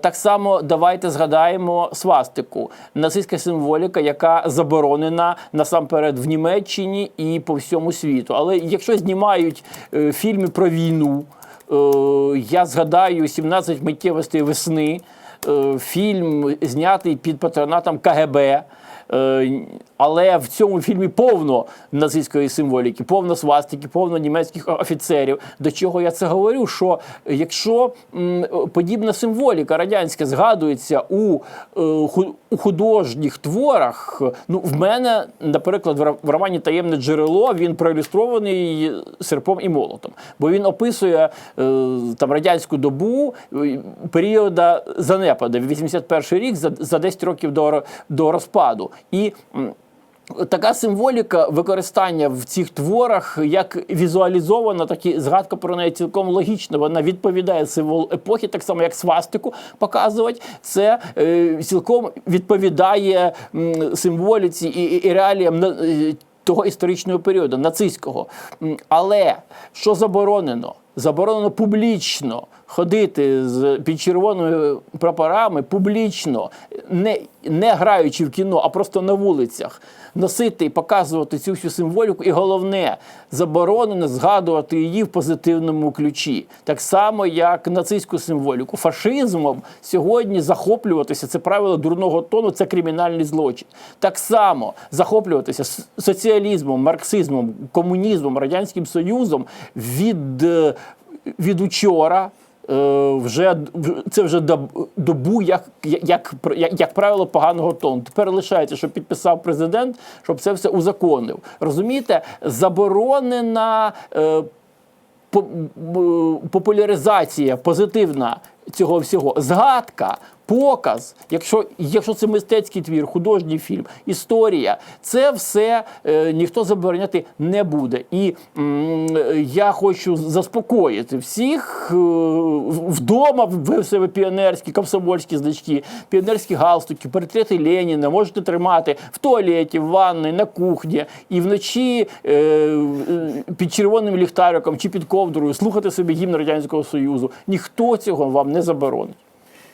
так само давайте згадаємо свастику, нацистська символіка, яка заборонена насамперед в Німеччині і по всьому світу. Але якщо знімають е, фільми про війну, е, я згадаю 17 миттєвостей весни, е, фільм знятий під патронатом КГБ. Е, Але в цьому фільмі повно нацистської символіки, повно свастики, повно німецьких офіцерів. До чого я це говорю? Що якщо подібна символіка радянська згадується у, е, у художніх творах, ну в мене, наприклад, в романі Таємне джерело він проілюстрований серпом і молотом, бо він описує е, там радянську добу періода занепаду, 81 рік за 10 років до, до розпаду. І Така символіка використання в цих творах як візуалізована, так і згадка про неї цілком логічна. Вона відповідає символу епохи, так само як свастику показувати. Це е, цілком відповідає м, символіці і, і, і реаліям е, того історичного періоду, нацистського. Але що заборонено? Заборонено публічно ходити з під червоними прапорами публічно, не, не граючи в кіно, а просто на вулицях, носити і показувати цю всю символіку. І головне, заборонено згадувати її в позитивному ключі. Так само, як нацистську символіку. Фашизмом сьогодні захоплюватися це правило дурного тону, це кримінальний злочин. Так само захоплюватися соціалізмом, марксизмом, комунізмом, радянським союзом від, е, від учора. е, Вже це вже добу, як, як, як, як правило, поганого тону. Тепер лишається, щоб підписав президент, щоб це все узаконив. Розумієте, заборонена е, по- популяризація позитивна цього всього, згадка, показ, якщо, якщо це мистецький твір, художній фільм, історія, це все е, ніхто забороняти не буде. І м, я хочу заспокоїти всіх е, вдома в себе піонерські, комсомольські значки, піонерські галстуки, портрети Леніна можете тримати в туалеті, в ванні, на кухні і вночі е, е, під червоним ліхтариком чи під ковдрою слухати собі гімн Радянського Союзу. Ніхто цього вам не заборонить.